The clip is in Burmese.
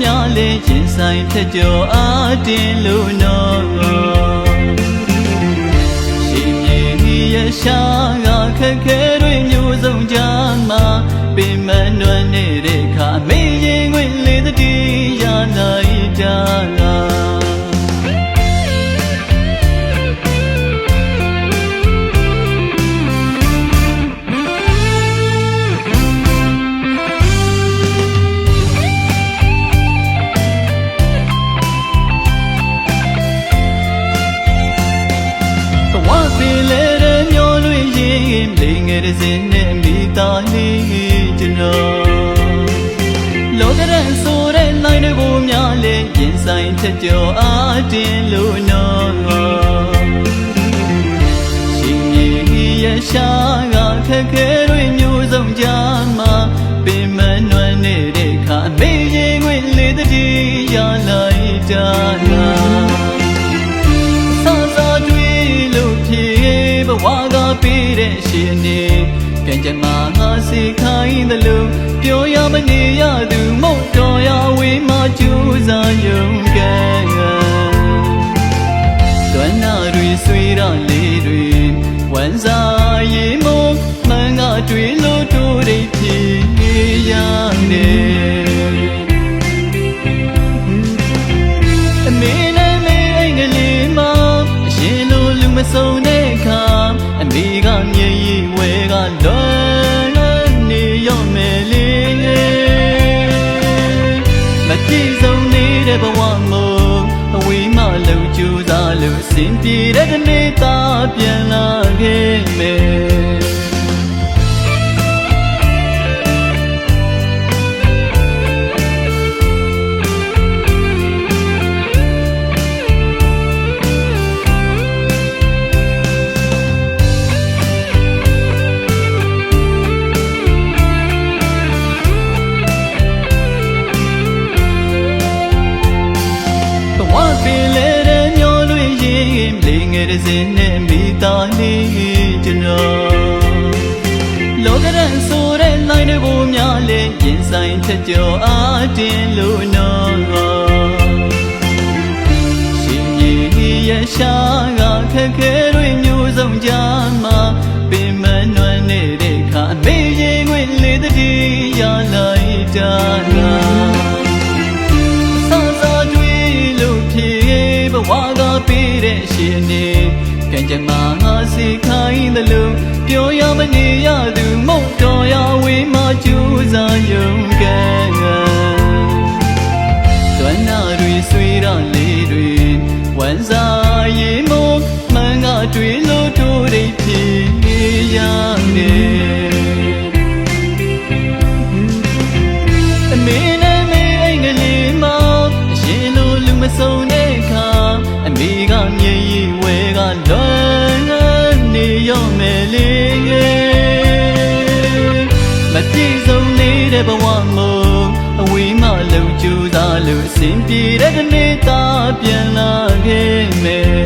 များလဲရင်ဆိုင်ထက်ကျော်အားတင်လို့နော်ရှင်မြေရရှာကခက်ခဲတွေမျိုးစုံကြမှာပင်မနှွမ်းနေ င်ရင်လိငယ်တဲ့စင်းနဲ့မိသားလေးကျွန်တော်လောကရန်ဆိုတဲ့လိုင်းတွေဘုံများလဲရင်ဆိုင်ချက်ကျော်အားတင်လို့နော်ရှင်ကြီးရရှာကခက်ခဲတွေမျိုးစုံကြမှာပင်မနှွမ်းနေတဲ့ခါမေးရင်ခွင့်လေးတတိရလိုက်တာ ရှင်နေပြန်ကြမှာငါစီခိုင်းတယ်လို့ပြောရမနေရသူမဟုတ်တော်ရဝေးမှကြိုးစားရုံကံသွမ်းနာတွေဆွေးရလေးတွေဝန်စားရင်မမန်ကတွေ့လို့တို့ရိပ်ဖြစ်ရ မကြည့်ဆုံးနေတဲ့ဘဝမို့အဝေးမှလုံကျူသားလို့စင်ပြေတဲ့ဒီနေ့သာပြန်လာခဲ့မယ် ဆိုင်ချက်ကျော်အားတင်လို့နော်ရှင်ကြီးရရှာကခက်ခဲတွေမျိုးစုံကြမှာပင်မနှွမ်းနေတဲ့ခါမေးရင်ခွင့်လေးတတိရလိုက်တာလားဆာဆာတွေ့လို့ဖြစ်ဘဝကပေးတဲ့ရှင်နေပြန်ကြမှာငါစီခိုင်းတယ်လို့ပြောရမနေရသူမဟုတ်တော်ရဝေးမှကြိုးစားရုံ မကြည့်ဆုံးနေတဲ့ဘဝမို့အဝေးမှလုံကျူသားလို့အစဉ်ပြေတဲ့ဒီနေ့သာပြန်လာခဲ့မယ်